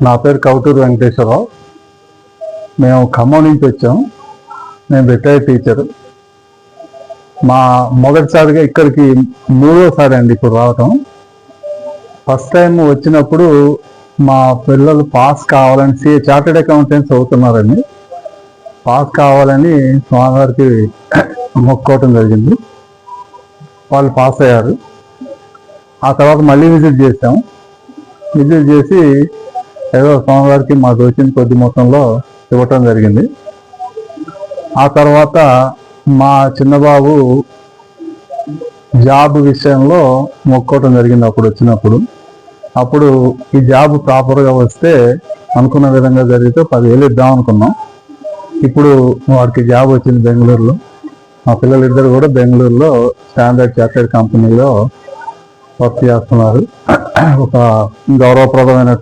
నా పేరు కౌటూరు వెంకటేశ్వరరావు. మేము ఖమ్మం నుంచి వచ్చాం. నేను రిటైర్డ్ టీచర్ మా మొదటిసారిగా ఇక్కడికి మూడోసారి అండి ఇప్పుడు రావటం. ఫస్ట్ టైం వచ్చినప్పుడు మా పిల్లలు పాస్ కావాలని సి చార్టెడ్ అకౌంటెంట్స్ అవుతున్నారండి. పాస్ కావాలని స్వామివారికి మొక్కోవటం జరిగింది. వాళ్ళు పాస్ అయ్యారు. ఆ తర్వాత మళ్ళీ విజిట్ చేసాము విజిట్ చేసి ఏదో స్వామివారికి మాకు వచ్చిన కొద్ది మొత్తంలో ఇవ్వటం జరిగింది. ఆ తర్వాత మా చిన్నబాబు జాబ్ విషయంలో మొక్కోవటం జరిగింది అప్పుడు వచ్చినప్పుడు. అప్పుడు ఈ జాబ్ ప్రాపర్గా వస్తే అనుకున్న విధంగా జరిగితే పదివేలు ఇద్దాం అనుకున్నాం. ఇప్పుడు వాడికి జాబ్ వచ్చింది బెంగళూరులో. మా పిల్లలిద్దరు కూడా బెంగళూరులో స్టాండర్డ్ చార్టెడ్ కంపెనీలో వర్క్ చేస్తున్నారు. ఒక గౌరవప్రదమైనటువంటి